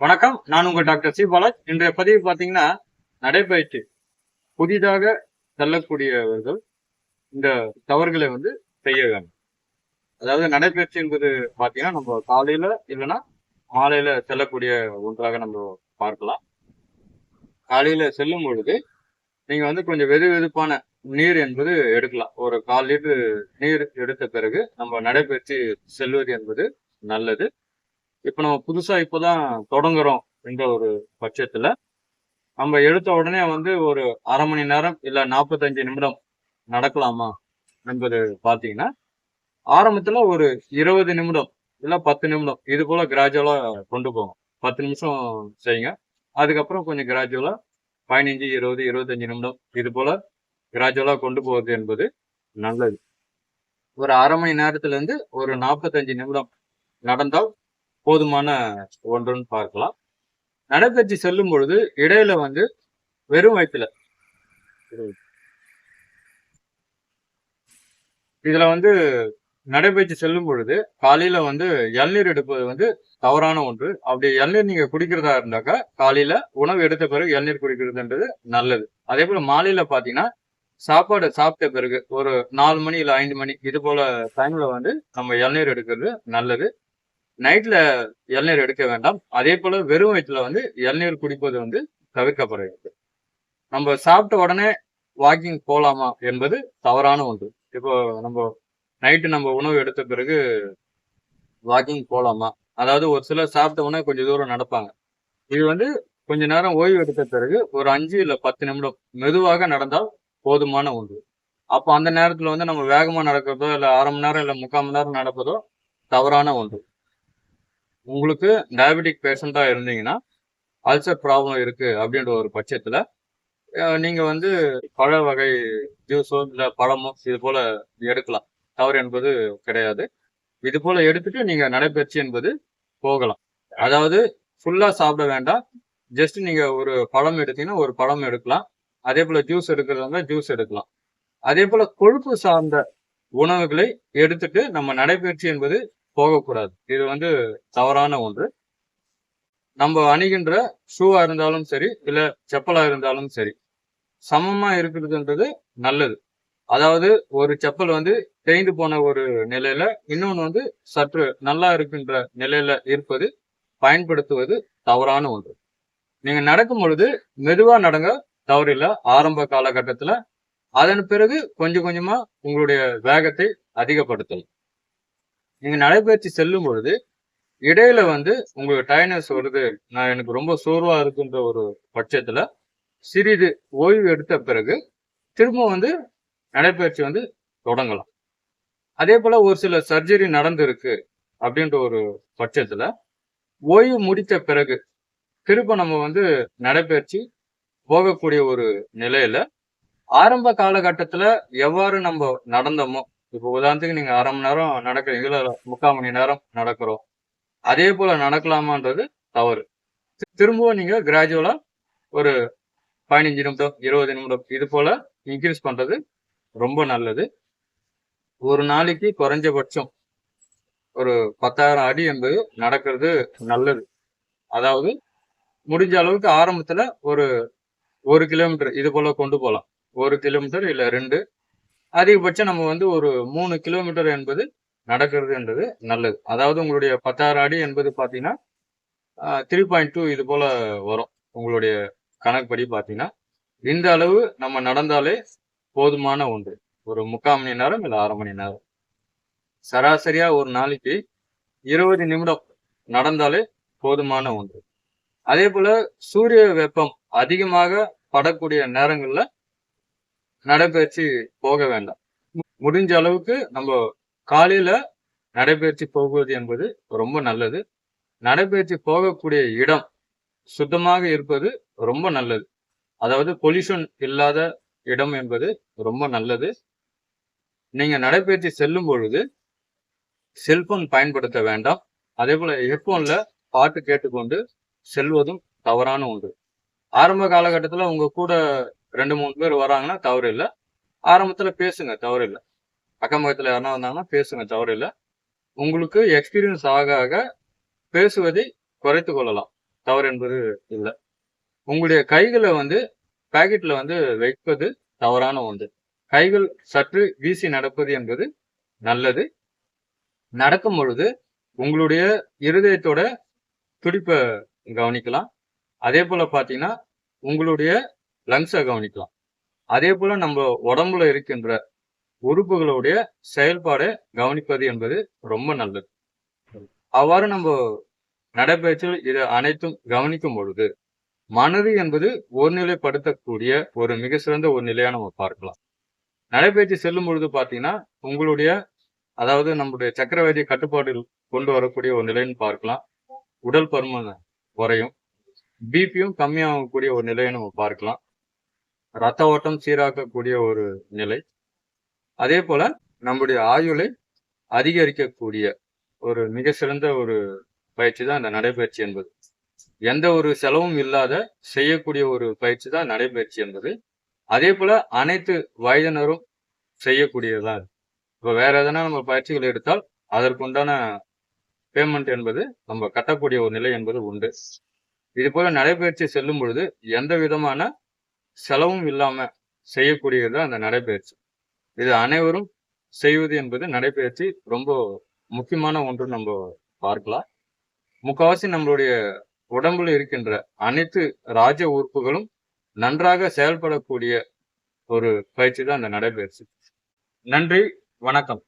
வணக்கம் நான் உங்கள் டாக்டர் சி பாலாஜ். இன்றைய பதிவு பார்த்தீங்கன்னா நடைபயிற்சி. புதிதாக செல்லக்கூடியவர்கள் இந்த தவறுகளை வந்து செய்ய வேண்டும். அதாவது நடைபயிற்சி என்பது பார்த்தீங்கன்னா நம்ம காலையில இல்லைன்னா மாலையில செல்லக்கூடிய ஒன்றாக நம்ம பார்க்கலாம். காலையில செல்லும் பொழுது நீங்க வந்து கொஞ்சம் வெது வெதுப்பான நீர் என்பது எடுக்கலாம். ஒரு கால் லிட்டர் நீர் எடுத்த பிறகு நம்ம நடைபயிற்சி செல்வது என்பது நல்லது. இப்போ நம்ம புதுசாக இப்போ தான் தொடங்குறோம் என்ற ஒரு பட்சத்தில் நம்ம எடுத்த உடனே வந்து ஒரு அரை மணி நேரம் இல்லை நாற்பத்தஞ்சு நிமிடம் நடக்கலாமா என்பது பார்த்தீங்கன்னா ஆரம்பத்தில் ஒரு இருபது நிமிடம் இல்லை பத்து நிமிடம் இது போல் கிராஜுவலாக கொண்டு போகும் பத்து நிமிஷம் செய்யுங்க. அதுக்கப்புறம் கொஞ்சம் கிராஜுவலாக பதினஞ்சு இருபது இருபத்தஞ்சு நிமிடம் இது போல் கிராஜுவலாக கொண்டு போவது என்பது நல்லது. ஒரு அரை மணி நேரத்துலேருந்து ஒரு நாற்பத்தஞ்சு நிமிடம் நடந்தால் போதுமான ஒன்றுன்னு பார்க்கலாம். நடைபயிற்சி செல்லும் பொழுது இடையில வந்து வெறும் வயிற்றுல இதுல வந்து நடைபயிற்சி செல்லும் பொழுது காலையில வந்து இளநீர் எடுப்பது வந்து தவறான ஒன்று. அப்படி இளநீர் நீங்க குடிக்கிறதா இருந்தாக்கா காலையில உணவு எடுத்த பிறகு இளநீர் குடிக்கிறதுன்றது நல்லது. அதே போல மாலையில பாத்தீங்கன்னா சாப்பாடு சாப்பிட்ட பிறகு ஒரு நாலு மணி இல்ல ஐந்து மணி இது போல டைம்ல வந்து நம்ம இளநீர் எடுக்கிறது நல்லது. நைட்ல இளநீர் எடுக்க வேண்டாம். அதே போல வெறும் வயிற்றுல வந்து இளநீர் குடிப்பது வந்து தவிர்க்கப்படுகிறது. நம்ம சாப்பிட்ட உடனே வாக்கிங் போலாமா என்பது தவறான ஒன்று. இப்போ நம்ம நைட்டு நம்ம உணவு எடுத்த பிறகு வாக்கிங் போலாமா? அதாவது ஒரு சிலர் சாப்பிட்ட உடனே கொஞ்சம் தூரம் நடப்பாங்க. இது வந்து கொஞ்ச நேரம் ஓய்வு எடுத்த பிறகு ஒரு அஞ்சு இல்லை பத்து நிமிடம் மெதுவாக நடந்தால் போதுமான ஒன்று. அப்போ அந்த நேரத்தில் வந்து நம்ம வேகமாக நடக்கிறதோ இல்லை அரை மணி நேரம் இல்லை முக்கால் மணி நேரம் நடப்பதோ தவறான ஒன்று. உங்களுக்கு டயபெட்டிக் பேஷண்ட்டாக இருந்தீங்கன்னா அல்சர் ப்ராப்ளம் இருக்கு அப்படின்ற ஒரு பட்சத்தில் நீங்கள் வந்து பழ வகை ஜூஸோ இல்லை பழமோ இது போல எடுக்கலாம். தவறு என்பது கிடையாது. இது போல எடுத்துட்டு நீங்கள் நடைபயிற்சி என்பது போகலாம். அதாவது ஃபுல்லாக சாப்பிட வேண்டாம். ஜஸ்ட் நீங்கள் ஒரு பழம் எடுத்தீங்கன்னா ஒரு பழம் எடுக்கலாம். அதே போல் ஜூஸ் எடுக்கிறதா ஜூஸ் எடுக்கலாம். அதே போல் கொழுப்பு சார்ந்த உணவுகளை எடுத்துட்டு நம்ம நடைபயிற்சி என்பது போகக்கூடாது. இது வந்து தவறான ஒன்று. நம்ம அணிகின்ற ஷூவா இருந்தாலும் சரி இல்ல செப்பலா இருந்தாலும் சரி சமமா இருக்கிறதுன்றது நல்லது. அதாவது ஒரு செப்பல் வந்து தேய்ந்து போன ஒரு நிலையில இன்னொன்னு வந்து சற்று நல்லா இருக்கின்ற நிலையில இருப்பது பயன்படுத்துவது தவறான ஒன்று. நீங்க நடக்கும் பொழுது மெதுவா நடங்க தவறில்லை ஆரம்ப காலகட்டத்துல அதன் பிறகு கொஞ்சம் கொஞ்சமா உங்களுடைய வேகத்தை அதிகப்படுத்தலாம். நீங்கள் நடைபயிற்சி செல்லும் பொழுது இடையில வந்து உங்களுக்கு டயர்னஸ் வருது நான் எனக்கு ரொம்ப சோர்வாக இருக்குன்ற ஒரு பட்சத்தில் சிறிது ஓய்வு எடுத்த பிறகு திரும்ப வந்து நடைபயிற்சி வந்து தொடங்கலாம். அதே போல் ஒரு சில சர்ஜரி நடந்திருக்கு அப்படின்ற ஒரு பட்சத்தில் ஓய்வு முடித்த பிறகு திரும்ப நம்ம வந்து நடைபயிற்சி போகக்கூடிய ஒரு நிலையில ஆரம்ப காலகட்டத்தில் எவ்வாறு நம்ம நடந்தோமோ இப்போ உதாரணத்துக்கு நீங்க அரை மணி நேரம் நடக்கிறீங்க இல்ல முக்கால் மணி நேரம் நடக்கிறோம். அதே போல நடக்கலாமான்றது தவறு. திரும்பவும் நீங்க கிராஜுவலா ஒரு பதினஞ்சு நிமிடம் இருபது நிமிடம் இது போல இன்க்ரீஸ் பண்றது ரொம்ப நல்லது. ஒரு நாளைக்கு குறைஞ்சபட்சம் ஒரு பத்தாயிரம் அடி என்பது நடக்கிறது நல்லது. அதாவது முடிஞ்ச அளவுக்கு ஆரம்பத்துல ஒரு ஒரு கிலோமீட்டர் இது போல கொண்டு போகலாம் ஒரு கிலோமீட்டர் இல்ல ரெண்டு அதிகபட்சம் நம்ம வந்து ஒரு மூணு கிலோமீட்டர் என்பது நடக்கிறது என்றது நல்லது. அதாவது உங்களுடைய பத்தாயிரம் அடி என்பது பார்த்தீங்கன்னா த்ரீ பாயிண்ட் டூ இது போல வரும். உங்களுடைய கணக்குப்படி பார்த்தீங்கன்னா இந்த அளவு நம்ம நடந்தாலே போதுமான ஒன்று. ஒரு முக்கால் மணி நேரம் இல்லை அரை மணி நேரம். சராசரியாக ஒரு நாளைக்கு இருபது நிமிடம் நடந்தாலே போதுமான ஒன்று. அதே போல் சூரிய வெப்பம் அதிகமாக படக்கூடிய நேரங்களில் நடைபயிற்சி போக வேண்டாம். முடிஞ்ச அளவுக்கு நம்ம காலையில நடைபயிற்சி போகுவது என்பது ரொம்ப நல்லது. நடைபயிற்சி போகக்கூடிய இடம் சுத்தமாக இருப்பது ரொம்ப நல்லது. அதாவது பொல்யூஷன் இல்லாத இடம் என்பது ரொம்ப நல்லது. நீங்க நடைபயிற்சி செல்லும் பொழுது செல்போன் பயன்படுத்த வேண்டாம். அதே போல ஹெட்போன்ல பாட்டு கேட்டுக்கொண்டு செல்வதும் தவறான ஒன்று. ஆரம்ப காலகட்டத்துல உங்க கூட ரெண்டு மூணு பேர் வராங்கன்னா தவறு இல்லை. ஆரம்பத்துல பேசுங்க தவறு இல்லை. அக்கம் பக்கத்தில் யாருன்னா வந்தாங்கன்னா பேசுங்க தவறு இல்லை. உங்களுக்கு எக்ஸ்பீரியன்ஸ் ஆக ஆக பேசுவதை குறைத்து கொள்ளலாம். தவறு என்பது இல்லை. உங்களுடைய கைகளை வந்து பாக்கெட்ல வந்து வைப்பது தவறான ஒன்று. கைகள் சற்று வீசி நடப்பது என்பது நல்லது. நடக்கும் பொழுது உங்களுடைய இருதயத்தோட துடிப்பை கவனிக்கலாம். அதே போல பார்த்தீங்கன்னா உங்களுடைய லங்ஸை கவனிக்கலாம். அதே போல நம்ம உடம்புல இருக்கின்ற உறுப்புகளுடைய செயல்பாடை கவனிப்பது என்பது ரொம்ப நல்லது. அவ்வாறு நம்ம நடைபயிற்சியில் இதை அனைத்தும் கவனிக்கும் பொழுது மனது என்பது ஒருநிலைப்படுத்தக்கூடிய ஒரு மிக சிறந்த ஒரு நிலையா நம்ம பார்க்கலாம். நடைபயிற்சி செல்லும் பொழுது பார்த்தீங்கன்னா உங்களுடைய அதாவது நம்முடைய சக்கரவாதிய கட்டுப்பாட்டில் கொண்டு வரக்கூடிய ஒரு நிலைன்னு பார்க்கலாம். உடல் பருமன் குறையும். பிபியும் கம்மியாகக்கூடிய ஒரு நிலையை நம்ம பார்க்கலாம். ரத்த ஓட்டம் சீராக்கக்கூடிய ஒரு நிலை. அதே போல நம்முடைய ஆயுளை அதிகரிக்கக்கூடிய ஒரு மிக சிறந்த ஒரு பயிற்சி தான் இந்த நடைபயிற்சி என்பது. எந்த ஒரு செலவும் இல்லாத செய்யக்கூடிய ஒரு பயிற்சி தான் நடைபயிற்சி என்பது. அதே போல அனைத்து வயதினரும் செய்யக்கூடியதா இப்போ வேற எதனா நம்ம பயிற்சிகள் எடுத்தால் அதற்குண்டான பேமெண்ட் என்பது நம்ம கட்டக்கூடிய ஒரு நிலை என்பது உண்டு. இது போல நடைபயிற்சி செல்லும் பொழுது எந்த விதமான செலவும் இல்லாம செய்யக்கூடியது அந்த நடைபயிற்சி. இது அனைவரும் செய்வது என்பது நடைபயிற்சி ரொம்ப முக்கியமான ஒன்று நம்ம பார்க்கலாம். முக்காவாசி நம்மளுடைய உடம்புல இருக்கின்ற அனைத்து ராஜ உறுப்புகளும் நன்றாக செயல்படக்கூடிய ஒரு பயிற்சி தான் அந்த நடைபயிற்சி. நன்றி வணக்கம்.